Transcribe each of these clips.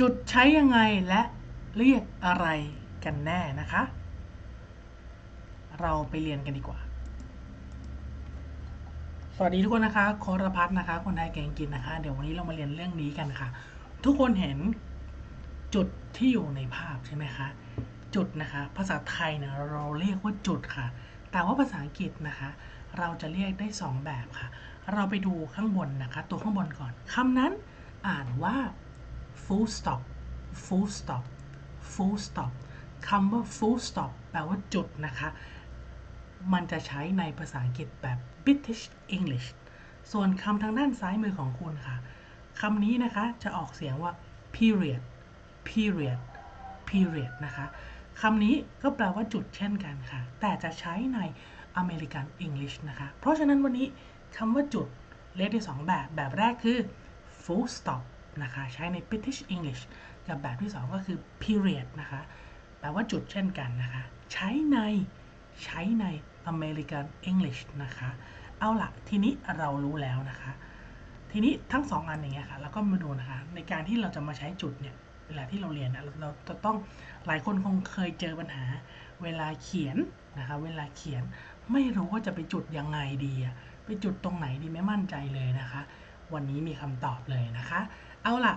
จุดใช้ยังไงและเรียกอะไรกันแน่นะคะ เราไปเรียนกันดีกว่า สวัสดีทุกคนนะคะโครพัฒนะคะ คนไทยเก่งกินนะคะ เดี๋ยววันนี้เรามาเรียนเรื่องนี้กันค่ะ ทุกคนเห็นจุดที่อยู่ในภาพใช่ไหมคะ จุดนะคะ ภาษาไทยเนี่ยเราเรียกว่าจุดค่ะ แต่ว่าภาษาอังกฤษนะคะ เราจะเรียกได้ 2 แบบค่ะ เราไปดูข้างบนนะคะ ตัวข้างบนก่อนคำนั้นอ่านว่า full stop full stop full stop คำว่า full stop แปลว่าจุดนะคะ มันจะใช้ในภาษาอังกฤษแบบ British English ส่วนคำทางด้านซ้ายมือของคุณค่ะ คำนี้นะคะจะออกเสียงว่า period period period นะคะ คำนี้ก็แปลว่าจุดเช่นกันค่ะ แต่จะใช้ใน American English นะคะ เพราะฉะนั้นวันนี้คำว่าจุดเรียกได้สองแบบ แบบแรกคือ full stop นะคะใช้ใน British English กับแบบที่สองก็คือ period นะคะแปลว่าจุดเช่นกันนะคะ ใช้ในใช้ใน American English นะคะ เอาละทีนี้เรารู้แล้วนะคะ ทีนี้ทั้งสองอันอย่างเงี้ยค่ะเราก็มาดูนะคะ ในการที่เราจะมาใช้จุดเนี่ยเวลาที่เราเรียนนะเราจะต้องหลายคนคงเคยเจอปัญหา เวลาเขียนนะคะเวลาเขียนไม่รู้ว่าจะไปจุดยังไงดีไปจุดตรงไหนดีไม่มั่นใจเลยนะคะ วันนี้มีคำตอบเลยนะคะ เอาล่ะ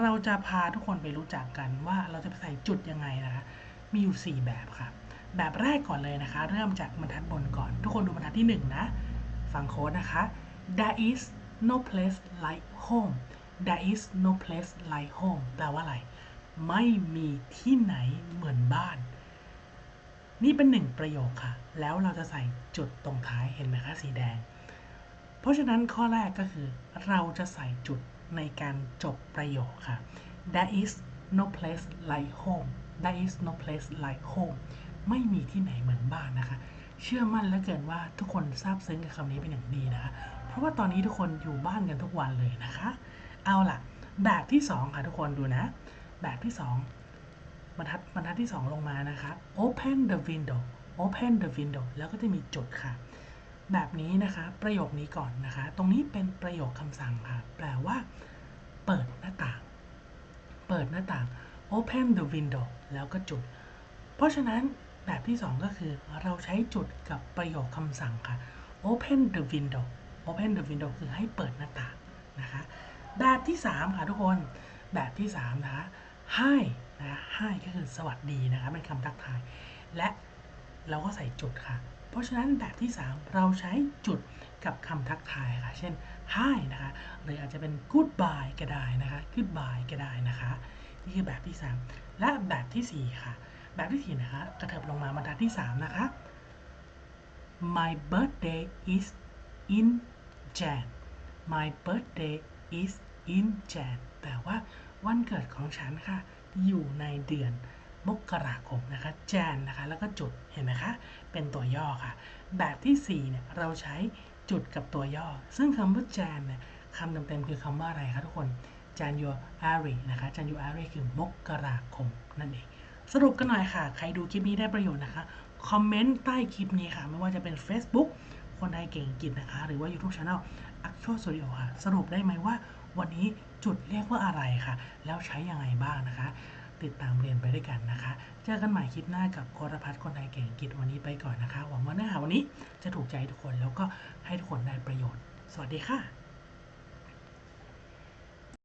เราจะพาทุกคนไปรู้จักกันว่าเราจะใส่จุดยังไงนะคะมีอยู่ 4 แบบค่ะแบบแรกก่อนเลยนะคะ เริ่มจากบรรทัดบนก่อน ทุกคนดูบรรทัดที่ 1 นะ ฟังโค้ดนะคะ there is no place like home there is no place like home แปลว่าอะไร ไม่มีที่ไหนเหมือนบ้าน นี่เป็นหนึ่งประโยคค่ะ แล้วเราจะใส่จุดตรงท้ายเห็นไหมคะสีแดง เพราะฉะนั้นข้อแรกก็คือ เราจะใส่จุด ในการจบประโยคค่ะ there is no place like home there is no place like home ไม่มีที่ไหนเหมือนบ้านนะคะ เชื่อมั่นเหลือเกินว่าทุกคนซาบซึ้งกับคำนี้เป็นอย่างดีนะคะ เพราะว่าตอนนี้ทุกคนอยู่บ้านกันทุกวันเลยนะคะ เอาล่ะ แบบที่ 2 ค่ะทุกคนดูนะ แบบที่ 2 บรรทัดบรรทัดที่ 2 ลงมานะคะ open the window open the window แล้วก็จะมีจุดค่ะ แบบนี้นะคะประโยคนี้ก่อนนะคะ ตรงนี้เป็นประโยคคำสั่งค่ะแปลว่า เปิดหน้าต่าง เปิดหน้าต่าง open the window แล้วก็จุด เพราะฉะนั้นแบบที่ 2 ก็คือเราใช้จุดกับประโยคคำสั่งค่ะ open the window open the window คือให้เปิดหน้าต่างนะคะ แบบที่ 3 ค่ะทุกคน แบบที่ 3 นะคะ hi นะ hi ก็คือสวัสดีนะคะเป็นคำทักทาย และเราก็ใส่จุดค่ะ เพราะฉะนั้นแบบที่ 3 เราใช้จุดกับคำทักทายค่ะ เช่น hi นะคะ หรืออาจจะเป็น goodbye ก็ได้นะคะ goodbye ก็ได้นะคะ นี่คือแบบที่ 3 และแบบทีสี่4 ค่ะ แบบที่ 4 นะคะ กระเถิบลงมาบรรทัดที่ 3 นะคะ my birthday is in Jan my birthday is in Jan แปลว่าวันเกิดของฉันค่ะ อยู่ในเดือน มกราคมนะคะ Jan นะคะ แล้วก็จุดเห็นไหมคะ เป็นตัวย่อค่ะ แบบที่4เนี่ยเราใช้จุดกับตัวย่อ ซึ่งคำว่า Jan เนี่ยคำเต็มๆคือคำว่าอะไรคะทุกคน January นะคะ January คือมกราคมนั่นเอง สรุปกันหน่อยค่ะ ใครดูคลิปนี้ได้ประโยชน์นะคะคอมเมนต์ใต้คลิปนี้ค่ะ ไม่ว่าจะเป็น Facebook คนไทยเก่งอังกฤษนะคะ หรือว่า YouTube Channel Actual Studio ค่ะ สรุปได้ไหมว่าวันนี้จุดเรียกว่าอะไรค่ะ แล้วใช้ยังไงบ้างนะคะ ติดตามเรียนไปด้วยกันนะคะ เจอกันใหม่คลิปหน้ากับโครพัฒน์คนไทยเก่งอังกฤษวันนี้ไปก่อนนะคะ หวังว่าเนื้อหาวันนี้จะถูกใจทุกคนแล้วก็ให้ทุกคนได้ประโยชน์ สวัสดีค่ะ